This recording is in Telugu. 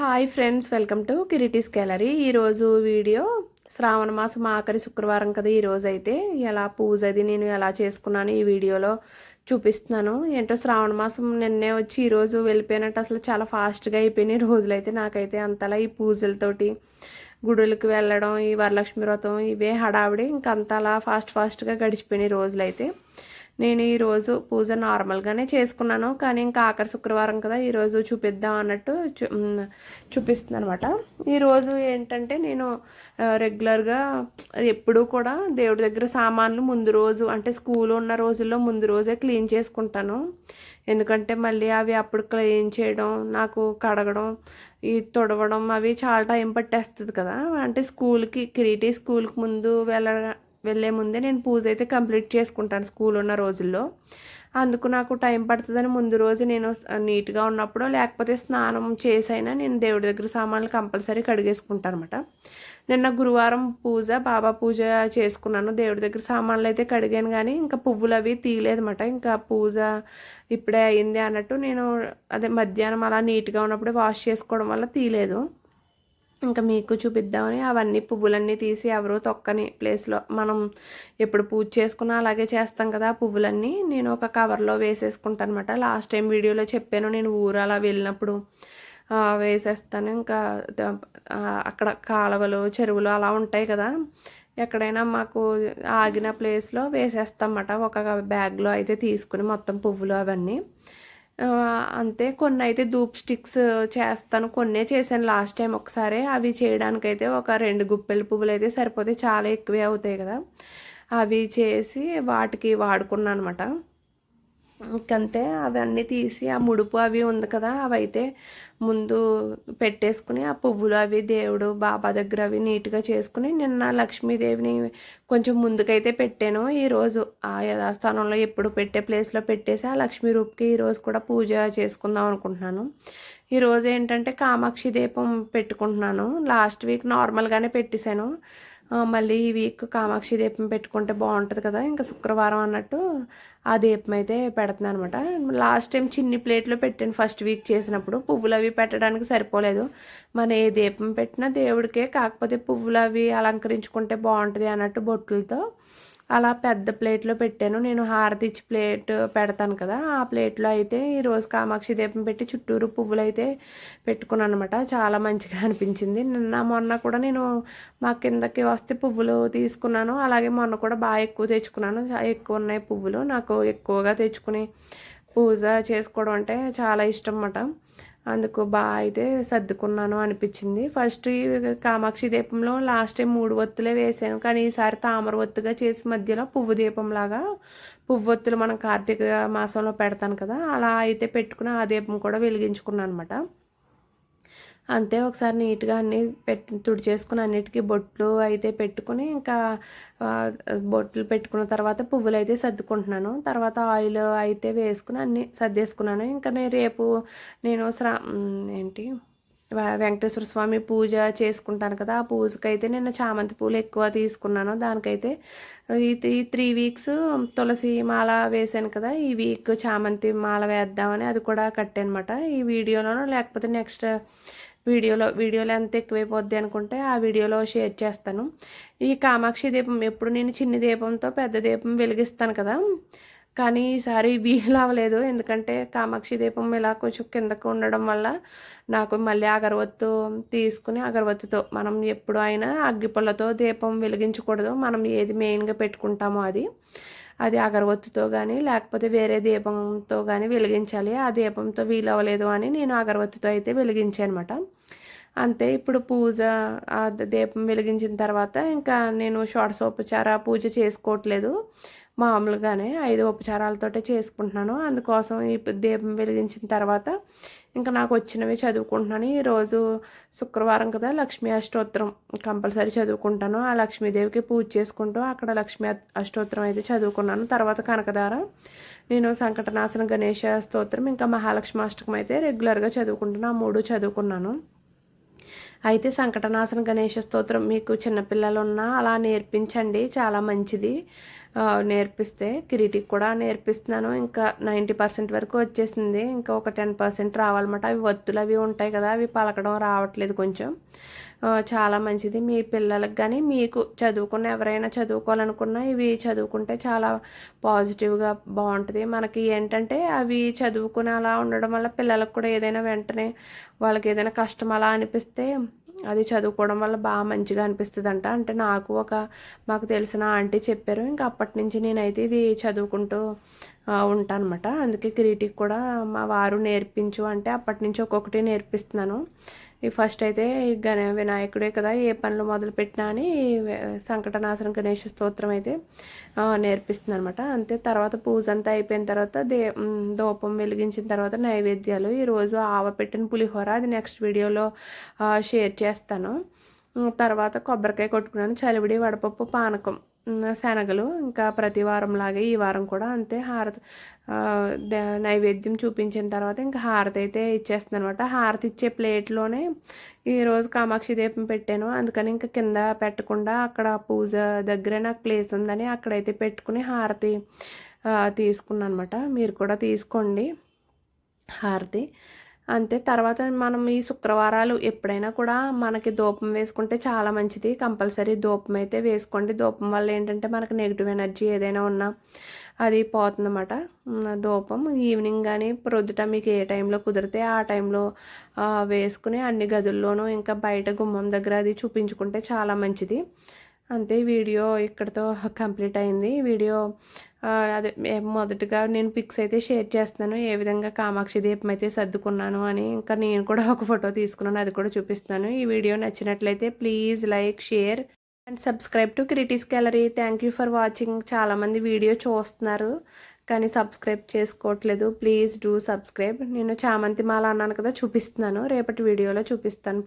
Hi friends welcome to Kiriti's gallery. ఈరోజు వీడియో శ్రావణ మాసం ఆఖరి శుక్రవారం కదా ఈరోజు అయితే. ఎలా పూజ అది నేను ఎలా చేసుకున్నాను ఈ వీడియోలో చూపిస్తున్నాను. ఏంటో శ్రావణ మాసం నిన్నే వచ్చి ఈరోజు వెళ్ళిపోయినట్టు అసలు చాలా ఫాస్ట్గా అయిపోయినాయి రోజులైతే నాకైతే అంతలా ఈ పూజలతోటి గుడులకు వెళ్ళడం ఈ వరలక్ష్మి వ్రతం ఇవే హడావిడి. ఇంకంతలా ఫాస్ట్ ఫాస్ట్గా గడిచిపోయినాయి రోజులైతే. నేను ఈరోజు పూజ నార్మల్గానే చేసుకున్నాను కానీ ఇంకా ఆఖరి శుక్రవారం కదా ఈరోజు చూపిద్దాం అన్నట్టు చూ చూపిస్తుంది అనమాట ఈరోజు ఏంటంటే నేను రెగ్యులర్గా ఎప్పుడూ కూడా దేవుడి దగ్గర సామాన్లు ముందు రోజు అంటే స్కూల్ ఉన్న రోజుల్లో ముందు రోజే క్లీన్ చేసుకుంటాను. ఎందుకంటే మళ్ళీ అవి అప్పుడు క్లీన్ చేయడం నాకు కడగడం ఈ తొడవడం అవి చాలా టైం పట్టేస్తుంది కదా. అంటే స్కూల్కి కిరీటీ స్కూల్కి ముందు వెళ్ళ వెళ్ళే ముందే నేను పూజ అయితే కంప్లీట్ చేసుకుంటాను స్కూల్ ఉన్న రోజుల్లో. అందుకు నాకు టైం పడుతుందని ముందు రోజు నేను నీట్గా ఉన్నప్పుడు లేకపోతే స్నానం చేసైనా నేను దేవుడి దగ్గర సామాన్లు కంపల్సరీ కడిగేసుకుంటాను అనమాట నిన్న గురువారం పూజ బాబా పూజ చేసుకున్నాను. దేవుడి దగ్గర సామాన్లు అయితే కడిగాను కానీ ఇంకా పువ్వులు అవి తీయలేదన్నమాట. ఇంకా పూజ ఇప్పుడే అయింది అన్నట్టు నేను అదే మధ్యాహ్నం అలా నీట్గా ఉన్నప్పుడే వాష్ చేసుకోవడం వల్ల తీయలేదు. ఇంకా మీకు చూపిద్దామని అవన్నీ పువ్వులన్నీ తీసి ఎవరో తొక్కని ప్లేస్లో మనం ఎప్పుడు పూజ చేసుకున్నా అలాగే చేస్తాం కదా ఆ పువ్వులన్నీ నేను ఒక కవర్లో వేసేసుకుంటాను అనమాట లాస్ట్ టైం వీడియోలో చెప్పాను నేను ఊరు అలా వెళ్ళినప్పుడు వేసేస్తాను. ఇంకా అక్కడ కాలువలు చెరువులు అలా ఉంటాయి కదా. ఎక్కడైనా మాకు ఆగిన ప్లేస్లో వేసేస్తాం అన్నమాట ఒక బ్యాగ్లో అయితే తీసుకుని మొత్తం పువ్వులు అవన్నీ. అంతే. కొన్ని అయితే ధూప్ స్టిక్స్ చేస్తాను. కొన్నే చేశాను లాస్ట్ టైం ఒకసారి. అవి చేయడానికైతే ఒక రెండు గుప్పెల పువ్వులు అయితే సరిపోతే చాలా ఎక్కువే అవుతాయి కదా. అవి చేసి వాటికి వాడుకున్నాను అనమాట ఇంకంతే అవన్నీ తీసి ఆ ముడుపు అవి ఉంది కదా అవైతే ముందు పెట్టేసుకుని ఆ పువ్వులు అవి దేవుడు బాబా దగ్గర అవి నీట్గా చేసుకుని నిన్న లక్ష్మీదేవిని కొంచెం ముందుకైతే పెట్టాను. ఈరోజు ఆ యథాస్థానంలో ఎప్పుడు పెట్టే ప్లేస్లో పెట్టేసి ఆ లక్ష్మీ రూప్కి ఈరోజు కూడా పూజ చేసుకుందాం అనుకుంటున్నాను. ఈరోజు ఏంటంటే కామాక్షి దీపం పెట్టుకుంటున్నాను. లాస్ట్ వీక్ నార్మల్గానే పెట్టేశాను. మళ్ళీ ఈ వీక్ కామాక్షి దీపం పెట్టుకుంటే బాగుంటుంది కదా ఇంకా శుక్రవారం అన్నట్టు ఆ దీపం అయితే పెడుతున్నాను అనమాట లాస్ట్ టైం చిన్ని ప్లేట్లో పెట్టాను ఫస్ట్ వీక్ చేసినప్పుడు పువ్వులు అవి పెట్టడానికి సరిపోలేదు. మన ఏ దీపం పెట్టినా దేవుడికే కాకపోతే పువ్వులు అవి అలంకరించుకుంటే బాగుంటుంది అన్నట్టు బొట్టులతో అలా పెద్ద ప్లేట్లో పెట్టాను. నేను హారతి ఇచ్చి ప్లేట్ పెడతాను కదా ఆ ప్లేట్లో అయితే ఈరోజు కామాక్షి దీపం పెట్టి చుట్టూరు పువ్వులు అయితే పెట్టుకున్నాను అనమాట చాలా మంచిగా అనిపించింది. నిన్న మొన్న కూడా నేను మా కిందకి వస్తే పువ్వులు తీసుకున్నాను. అలాగే మొన్న కూడా బాగా ఎక్కువ తెచ్చుకున్నాను. ఎక్కువ ఉన్నాయి పువ్వులు. నాకు ఎక్కువగా తెచ్చుకుని పూజ చేసుకోవడం అంటే చాలా ఇష్టం అన్నమాట. అందుకు బాగా అయితే సర్దుకున్నాను అనిపించింది. ఫస్ట్ కామాక్షి దీపంలో లాస్ట్ టైం మూడు ఒత్తులే వేసాను. కానీ ఈసారి తామర ఒత్తుగా చేసి మధ్యలో పువ్వు దీపంలాగా పువ్వు ఒత్తులు మనం కార్తీక మాసంలో పెడతాను కదా అలా అయితే పెట్టుకుని ఆ దీపం కూడా వెలిగించుకున్నాను అనమాట అంతే ఒకసారి నీట్గా అన్నీ పెట్టి తుడి చేసుకుని అన్నిటికీ బొట్లు అయితే పెట్టుకుని ఇంకా బొట్లు పెట్టుకున్న తర్వాత పువ్వులు అయితే సర్దుకుంటున్నాను. తర్వాత ఆయిల్ అయితే వేసుకుని అన్నీ సర్దేసుకున్నాను. ఇంకా నేను రేపు నేను శ్రా ఏంటి? వెంకటేశ్వర స్వామి పూజ చేసుకుంటాను కదా ఆ పూజకైతే నేను చామంతి పూలు ఎక్కువ తీసుకున్నాను. దానికైతే ఈ త్రీ వీక్స్ తులసి మాల వేసాను కదా ఈ వీక్ చామంతి మాల వేద్దామని అది కూడా కట్టానమాట. ఈ వీడియోలోనూ లేకపోతే నెక్స్ట్ వీడియోలో వీడియోలో ఎంత ఎక్కువైపోద్ది అనుకుంటే ఆ వీడియోలో షేర్ చేస్తాను. ఈ కామాక్షి దీపం ఎప్పుడు నేను చిన్న దీపంతో పెద్ద దీపం వెలిగిస్తాను కదా కానీ ఈసారి వీలు అవ్వలేదు. ఎందుకంటే కామాక్షి దీపం ఇలా కొంచెం కిందకు ఉండడం వల్ల నాకు మళ్ళీ అగరవత్తు తీసుకుని అగరవత్తుతో మనం ఎప్పుడు అయినా అగ్గిపుల్లతో దీపం వెలిగించకూడదు. మనం ఏది మెయిన్గా పెట్టుకుంటామో అది. అది అగరవత్తుతో కానీ లేకపోతే వేరే దీపంతో కానీ వెలిగించాలి. ఆ దీపంతో వీలు అవ్వలేదు అని నేను అగరవత్తితో అయితే వెలిగించానమాట అంతే ఇప్పుడు పూజ ఆ దీపం వెలిగించిన తర్వాత ఇంకా నేను షోడశోపచార పూజ చేసుకోవట్లేదు. మామూలుగానే ఐదు ఉపచారాలతోటే చేసుకుంటున్నాను. అందుకోసం ఈ దీపం వెలిగించిన తర్వాత ఇంకా నాకు వచ్చినవి చదువుకుంటున్నాను. ఈరోజు శుక్రవారం కదా లక్ష్మీ అష్టోత్తరం కంపల్సరీ చదువుకుంటాను. ఆ లక్ష్మీదేవికి పూజ చేసుకుంటూ అక్కడ లక్ష్మీ అష్టోత్తరం అయితే చదువుకున్నాను. తర్వాత కనకదార నేను సంకటనాశన గణేష స్తోత్రం ఇంకా మహాలక్ష్మి అష్టకం అయితే రెగ్యులర్గా చదువుకుంటున్నాను. ఆ మూడు చదువుకున్నాను. అయితే సంకటనాశన గణేష స్తోత్రం మీకు చిన్నపిల్లలు ఉన్నా అలా నేర్పించండి చాలా మంచిది. నేర్పిస్తే కిరీటికి కూడా నేర్పిస్తున్నాను. ఇంకా నైంటీ పర్సెంట్ వరకు వచ్చేసింది. ఇంకా ఒక టెన్ పర్సెంట్ రావాలన్నమాట. అవి వత్తులు అవి ఉంటాయి కదా అవి పలకడం రావట్లేదు కొంచెం. చాలా మంచిది. మీ పిల్లలకు కానీ మీకు చదువుకున్న ఎవరైనా చదువుకోవాలనుకున్నా ఇవి చదువుకుంటే చాలా పాజిటివ్గా బాగుంటుంది మనకి ఏంటంటే అవి చదువుకుని అలా ఉండడం వల్ల పిల్లలకు కూడా ఏదైనా వెంటనే వాళ్ళకి ఏదైనా కష్టం అలా అనిపిస్తే అది చదువుకోవడం వల్ల బాగా మంచిగా అనిపిస్తుందంట. అంటే నాకు ఒక మాకు తెలిసిన ఆంటీ చెప్పారు. ఇంకా అప్పటి నుంచి నేనైతే ఇది చదువుకుంటూ ఉంటానమాట అందుకే కిరీటికి కూడా మా వారు నేర్పించు అంటే అప్పటి నుంచి ఒక్కొక్కటి నేర్పిస్తున్నాను. ఈ ఫస్ట్ అయితే గణ వినాయకుడే కదా ఏ పనులు మొదలు పెట్టినా అని సంకటనాశనం గణేష స్తోత్రం అయితే నేర్పిస్తుంది అనమాట అంతే తర్వాత పూజ అంతా అయిపోయిన తర్వాత దే ధూపం వెలిగించిన తర్వాత నైవేద్యాలు ఈరోజు ఆవ పెట్టిన పులిహోర అది నెక్స్ట్ వీడియోలో షేర్ చేస్తాను. తర్వాత కొబ్బరికాయ కొట్టుకున్నాను చలివిడి వడపప్పు పానకం. శనగలు ఇంకా ప్రతి వారం లాగే ఈ వారం కూడా అంతే హారతి. నైవేద్యం చూపించిన తర్వాత ఇంకా హారతి అయితే ఇచ్చేస్తుంది అనమాట హారతి ఇచ్చే ప్లేట్లోనే ఈరోజు కామాక్షి దీపం పెట్టాను. అందుకని ఇంకా కింద పెట్టకుండా అక్కడ పూజ దగ్గర నాకు ప్లేస్ ఉందని అక్కడైతే పెట్టుకుని హారతి తీసుకున్నాను అనమాట మీరు కూడా తీసుకోండి హారతి. అంతే. తర్వాత మనం ఈ శుక్రవారాలు ఎప్పుడైనా కూడా మనకి ధూపం వేసుకుంటే చాలా మంచిది. కంపల్సరీ ధూపం అయితే వేసుకోండి. ధూపం వల్ల ఏంటంటే మనకి నెగిటివ్ ఎనర్జీ ఏదైనా ఉన్నా అది పోతుందన్నమాట. ఉమ్, ధూపం ఈవినింగ్ కానీ ప్రొద్దుట మీకు ఏ టైంలో కుదిరితే ఆ టైంలో వేసుకుని అన్ని గదుల్లోనూ ఇంకా బయట గుమ్మం దగ్గర అది చూపించుకుంటే చాలా మంచిది. అంతే వీడియో ఇక్కడతో కంప్లీట్ అయింది. వీడియో అదే మొదటగా నేను పిక్స్ అయితే షేర్ చేస్తున్నాను ఏ విధంగా కామాక్షి దీపం అయితే సర్దుకున్నాను అని ఇంకా నేను కూడా ఒక ఫోటో తీసుకున్నాను అది కూడా చూపిస్తాను. ఈ వీడియో నచ్చినట్లయితే please like share and subscribe to Kriti's gallery. Thank you for watching. చాలామంది వీడియో చూస్తున్నారు కానీ సబ్స్క్రైబ్ చేసుకోవట్లేదు. Please do subscribe. నేను చామంతి మాల అన్నాను కదా చూపిస్తున్నాను. రేపటి వీడియోలో చూపిస్తాను.